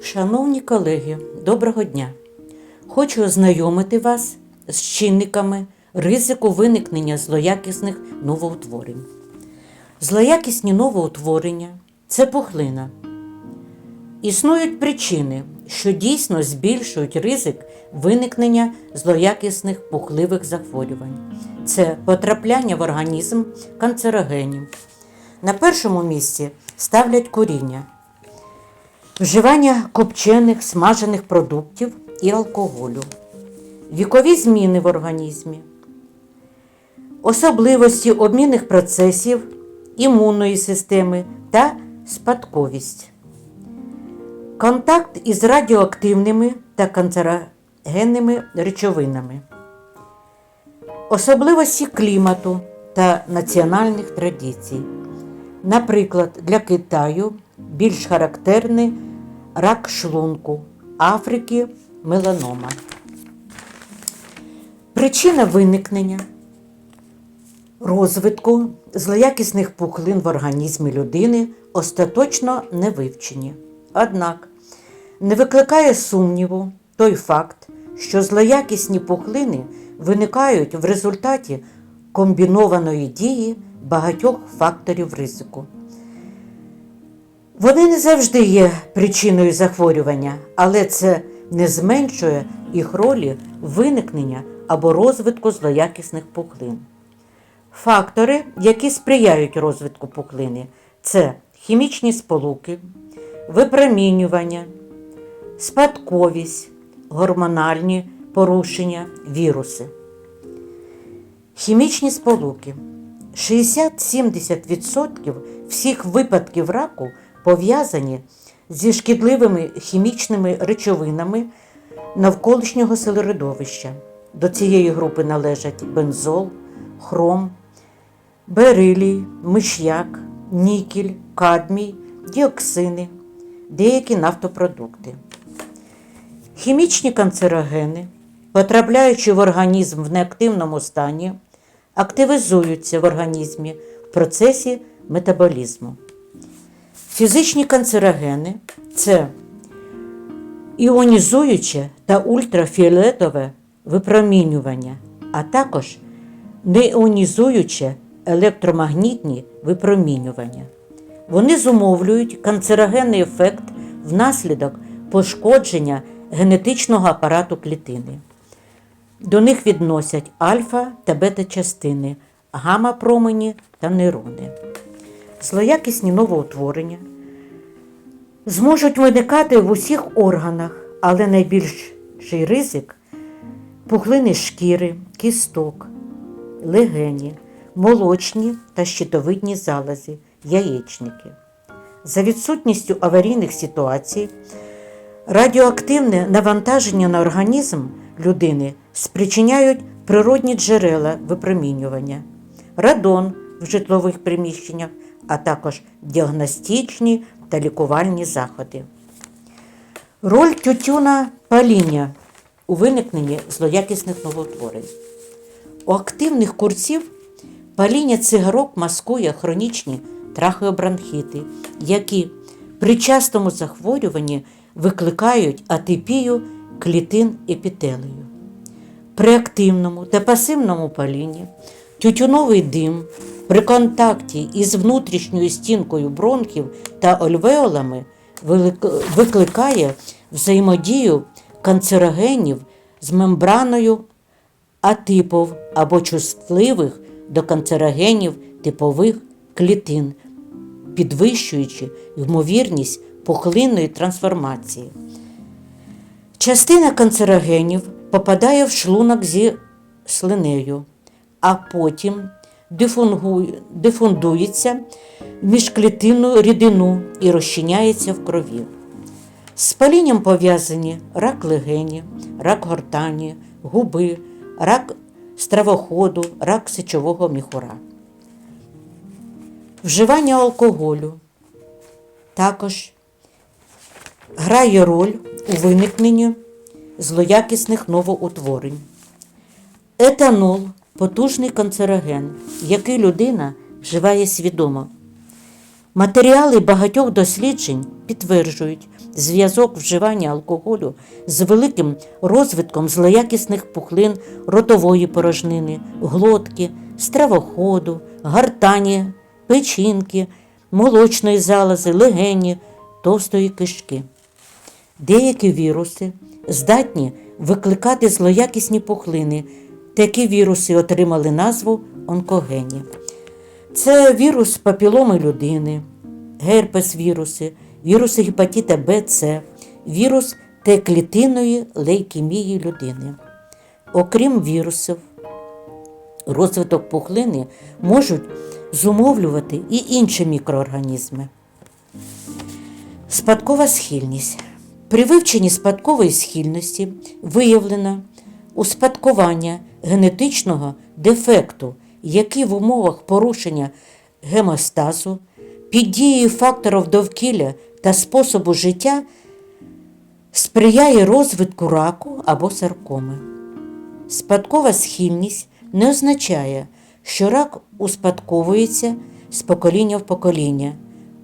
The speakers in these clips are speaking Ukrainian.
Шановні колеги, доброго дня! Хочу ознайомити вас з чинниками ризику виникнення злоякісних новоутворень. Злоякісні новоутворення це пухлина. Існують причини, що дійсно збільшують ризик виникнення злоякісних пухливих захворювань. Це потрапляння в організм канцерогенів. На першому місці ставлять куріння, вживання копчених смажених продуктів і алкоголю, вікові зміни в організмі, особливості обмінних процесів імунної системи та спадковість. Контакт із радіоактивними та канцерогенними речовинами, особливості клімату та національних традицій. Наприклад, для Китаю більш характерний рак шлунку, Африки меланома. Причина виникнення розвитку злоякісних пухлин в організмі людини остаточно не вивчені. Однак не викликає сумніву той факт, що злоякісні пухлини виникають в результаті комбінованої дії багатьох факторів ризику. Вони не завжди є причиною захворювання, але це не зменшує їх ролі виникнення або розвитку злоякісних пухлин. Фактори, які сприяють розвитку пухлини, це хімічні сполуки, випромінювання, спадковість, гормональні порушення, віруси. Хімічні сполуки. 60-70% всіх випадків раку пов'язані зі шкідливими хімічними речовинами навколишнього середовища. До цієї групи належать бензол, хром, берилій, миш'як, нікель, кадмій, діоксини, деякі нафтопродукти. Хімічні канцерогени, потрапляючи в організм в неактивному стані, активізуються в організмі в процесі метаболізму. Фізичні канцерогени це іонізуюче та ультрафіолетове випромінювання, а також неіонізуюче електромагнітні випромінювання. Вони зумовлюють канцерогенний ефект внаслідок пошкодження генетичного апарату клітини. До них відносять альфа та бета-частини, гамма-промені та нейрони. Злоякісні новоутворення зможуть виникати в усіх органах, але найбільший ризик пухлини шкіри, кісток, легені, молочні та щитовидні залози, яєчники. За відсутністю аварійних ситуацій, радіоактивне навантаження на організм людини спричиняють природні джерела випромінювання, радон в житлових приміщеннях, а також діагностичні та лікувальні заходи. Роль тютюна паління у виникненні злоякісних новоутворень. У активних курців паління цигарок маскує хронічні трахеобронхіти, які при частому захворюванні викликають атипію клітин епітелію. При активному та пасивному палінні тютюновий дим при контакті із внутрішньою стінкою бронхів та альвеолами викликає взаємодію канцерогенів з мембраною атипов або чутливих до канцерогенів типових клітин, підвищуючи ймовірність пухлинної трансформації. Частина канцерогенів попадає в шлунок зі слинею, а потім в міжклітинну рідину і розчиняється в крові. З палінням пов'язані рак легені, рак гортані, губи, рак стравоходу, рак сечового міхура. Вживання алкоголю також грає роль у виникненні злоякісних новоутворень. Етанол потужний канцероген, який людина вживає свідомо. Матеріали багатьох досліджень підтверджують зв'язок вживання алкоголю з великим розвитком злоякісних пухлин ротової порожнини, глотки, стравоходу, гартані, печінки, молочної залози, легені, товстої кишки. Деякі віруси здатні викликати злоякісні пухлини. Такі віруси отримали назву онкогені. Це вірус папіломи людини, герпес віруси, віруси гепатита Б, С, вірус Т-клітинної лейкемії людини. Окрім вірусів, розвиток пухлини можуть зумовлювати і інші мікроорганізми. Спадкова схильність. При вивченні спадкової схильності виявлено успадкування генетичного дефекту, який в умовах порушення гемостазу під дією факторів довкілля та способу життя сприяє розвитку раку або саркоми. Спадкова схильність не означає, що рак успадковується з покоління в покоління,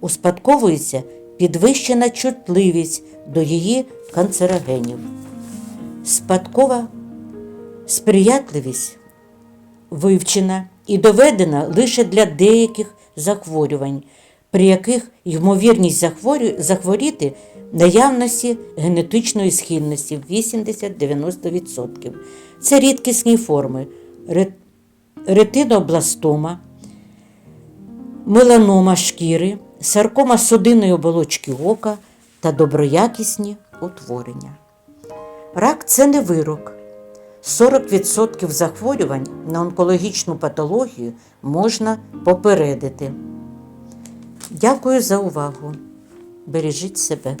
успадковується підвищена чутливість до її канцерогенів. Спадкова сприятливість вивчена і доведена лише для деяких захворювань, при яких ймовірність захворіти наявності генетичної схильності 80-90%. Це рідкісні форми ре- ретинобластома, меланома шкіри, саркома судинної оболочки ока та доброякісні утворення. Рак це не вирок. 40% захворювань на онкологічну патологію можна попередити. Дякую за увагу. Бережіть себе.